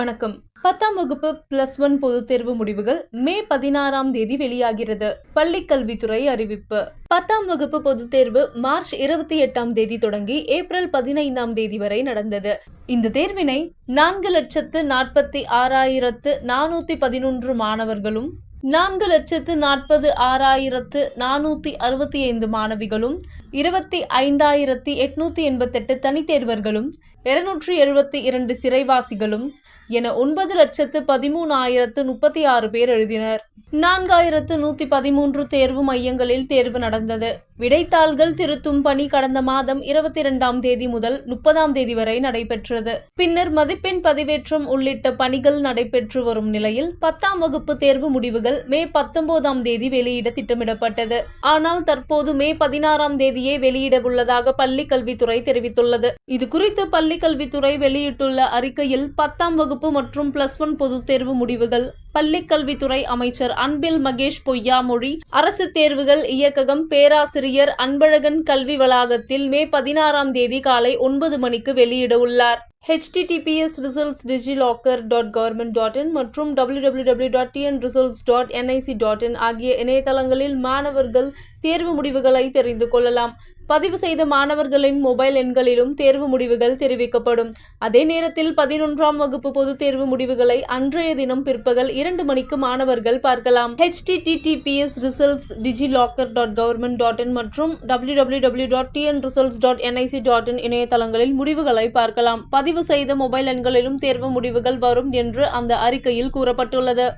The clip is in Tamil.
வணக்கம். பத்தாம் வகுப்பு பிளஸ் ஒன் பொதுத் தேர்வு முடிவுகள் மே பதினாறாம் தேதி வெளியாகிறது. பள்ளிக் கல்வித்துறை அறிவிப்பு. பத்தாம் வகுப்பு பொதுத் தேர்வு மார்ச் இருபத்தி எட்டாம் தேதி தொடங்கி ஏப்ரல் பதினைந்தாம் தேதி வரை நடந்தது. இந்த தேர்வினை நான்கு லட்சத்து நாற்பத்தி ஆறாயிரத்து நானூத்தி பதினொன்று மாணவர்களும் நான்கு லட்சத்து நாற்பது ஆறாயிரத்து நானூற்றி அறுபத்தி ஐந்து மாணவிகளும் இருபத்தி ஐந்தாயிரத்தி எட்நூத்தி எண்பத்தெட்டு தனித்தேர்வர்களும் இருநூற்றி எழுபத்தி இரண்டு சிறைவாசிகளும் என ஒன்பது லட்சத்து பதிமூணாயிரத்து முப்பத்தி ஆறு பேர் எழுதினர். நான்காயிரத்து நூத்தி பதிமூன்று தேர்வு மையங்களில் தேர்வு நடந்தது. விடைத்தாள்கள் திருத்தும் பணி கடந்த மாதம் இருபத்தி இரண்டாம் தேதி முதல் முப்பதாம் தேதி வரை நடைபெற்றது. பின்னர் மதிப்பெண் பதிவேற்றம் உள்ளிட்ட பணிகள் நடைபெற்று வரும் நிலையில் பத்தாம் வகுப்பு தேர்வு முடிவுகள் மே பத்தொன்பதாம் தேதி வெளியிட திட்டமிடப்பட்டது. ஆனால் தற்போது மே பதினாறாம் தேதியே வெளியிட உள்ளதாக பள்ளி கல்வித்துறை தெரிவித்துள்ளது. இது குறித்து பள்ளி கல்வித்துறை வெளியிட்டுள்ள அறிக்கையில் பத்தாம் வகுப்பு மற்றும் பிளஸ் ஒன் பொதுத் தேர்வு முடிவுகள் பள்ளிக் கல்வித்துறை அமைச்சர் அன்பில் மகேஷ் பொய்யாமொழி அரசு தேர்வுகள் இயக்ககம் பேராசிரியர் அன்பழகன் கல்வி வளாகத்தில் மே பதினாறாம் தேதி காலை ஒன்பது மணிக்கு வெளியிட உள்ளார். Https results DigiLocker dot government dot in மற்றும் www dot TN results dot NIC dot in ஆகிய இணையதளங்களில் மாணவர்கள் தேர்வு முடிவுகளை தெரிந்து கொள்ளலாம். பதிவு செய்த மாணவர்களின் மொபைல் எண்களிலும் தேர்வு முடிவுகள் தெரிவிக்கப்படும். அதே நேரத்தில் பதினொன்றாம் வகுப்பு பொதுத் தேர்வு முடிவுகளை அன்றைய தினம் பிற்பகல் இரண்டு மணிக்கு மாணவர்கள் பார்க்கலாம். HTTPS results DigiLocker dot government dot in மற்றும் www dot TN results dot NIC dot in இணையதளங்களில் முடிவுகளை பார்க்கலாம். பதிவு செய்த மொபைல் எண்களிலும் தேர்வு முடிவுகள் வரும் என்று அந்த அறிக்கையில் கூறப்பட்டுள்ளது.